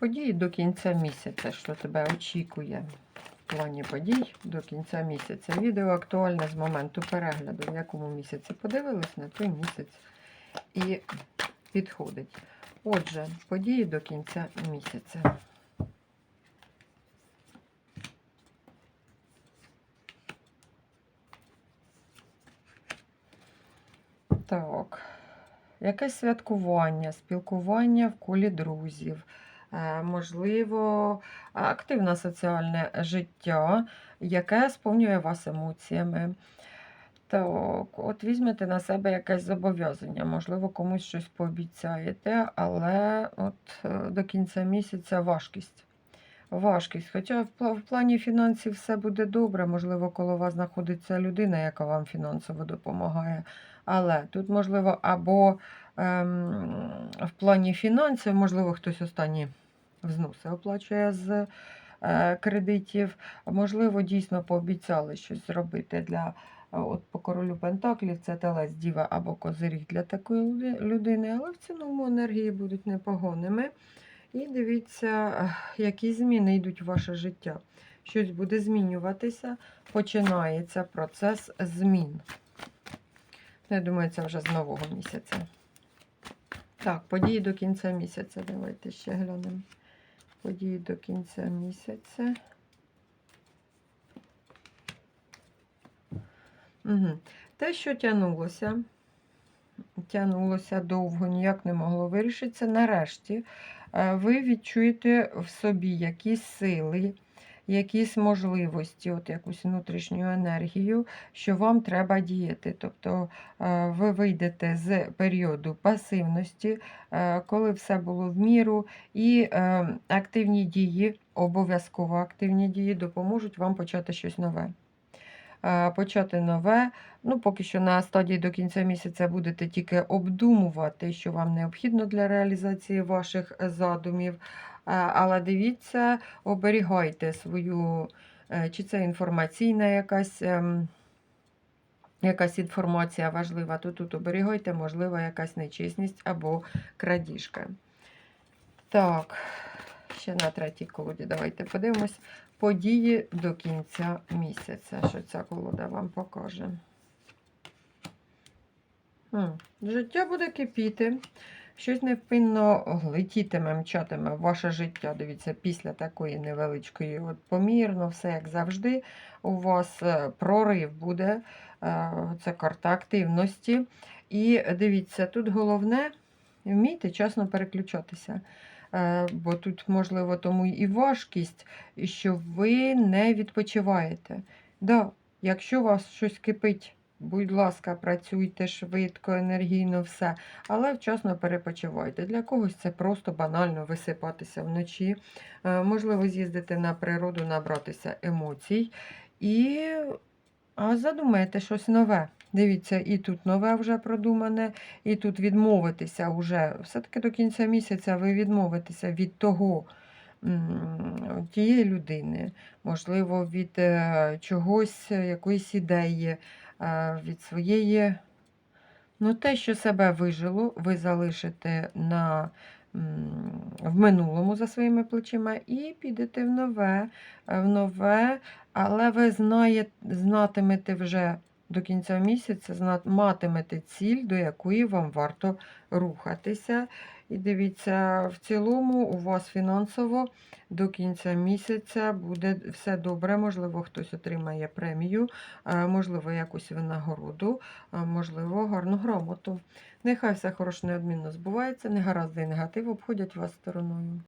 Події до кінця місяця, що тебе очікує в плані подій до кінця місяця. Відео актуальне з моменту перегляду, в якому місяці подивились, на той місяць і підходить. Отже, події до кінця місяця. Так. Якесь святкування, спілкування в колі друзів, можливо, активне соціальне життя, яке сповнює вас емоціями. Так, от візьмете на себе якесь зобов'язання, можливо, комусь щось пообіцяєте, але от е, до кінця місяця важкість. Важкість. Хоча в плані фінансів все буде добре, можливо, коло вас знаходиться людина, яка вам фінансово допомагає. Але тут, можливо, або в плані фінансів, можливо, хтось останні взноси оплачує з е, кредитів, можливо, дійсно пообіцяли щось зробити для е, от по королю Пентаклів, це телець діва або козиріг для такої людини, але в цілому енергії будуть непоганими. І дивіться, е, які зміни йдуть в ваше життя. Щось буде змінюватися, починається процес змін. Ну, Я думаю, це вже з нового місяця. Так, події до кінця місяця. Давайте ще глянемо. Події до кінця місяця. Угу. Те, що тягнулося, тягнулося довго, ніяк не могло вирішитися. Нарешті е, ви відчуєте в собі якісь сили, якісь можливості, от якусь внутрішню енергію, що вам треба діяти. Тобто е, ви вийдете з періоду пасивності, е, коли все було в міру, і е, активні дії, обов'язково активні дії допоможуть вам почати щось нове. Почати нове. Ну, поки що на стадії до кінця місяця будете тільки обдумувати, що вам необхідно для реалізації ваших задумів. Але дивіться, оберігайте свою, е, чи це інформаційна якась. ем, Якась інформація важлива, то тут оберігайте, можливо, якась нечесність або крадіжка. Так, ще на третій колоді давайте подивимось. Події до кінця місяця. Що ця колода вам покаже? Життя буде кипіти. Щось невпинно летітиме, мчатиме ваше життя. Дивіться, після такої невеличкої, от помірно, все як завжди. У вас е, прорив буде. е, Це карта активності. І дивіться, тут головне вмійте часно переключатися. Е, Бо тут, можливо, тому і важкість, що ви не відпочиваєте. Да, якщо у вас щось кипить, будь ласка, працюйте швидко, енергійно, все, але вчасно перепочивайте. Для когось це просто банально висипатися вночі. Е, Можливо, з'їздити на природу, набратися емоцій. І а задумаєте щось нове. Дивіться, і тут нове вже продумане, і тут відмовитися вже. Все-таки до кінця місяця ви відмовитеся від того, тієї людини, можливо, від е, чогось, якоїсь ідеї, від своєї. Ну, те, що себе вижило, ви залишите на, в минулому за своїми плечима і підете в нове, е, в нове, але ви знає, знатимете вже до кінця місяця, матимете ціль, до якої вам варто рухатися. І дивіться, в цілому у вас фінансово до кінця місяця буде все добре. Можливо, хтось отримає премію, е, можливо, якусь винагороду, е, можливо, гарну грамоту. Нехай все хороше неодмінно збувається, негаразди і негатив обходять вас стороною.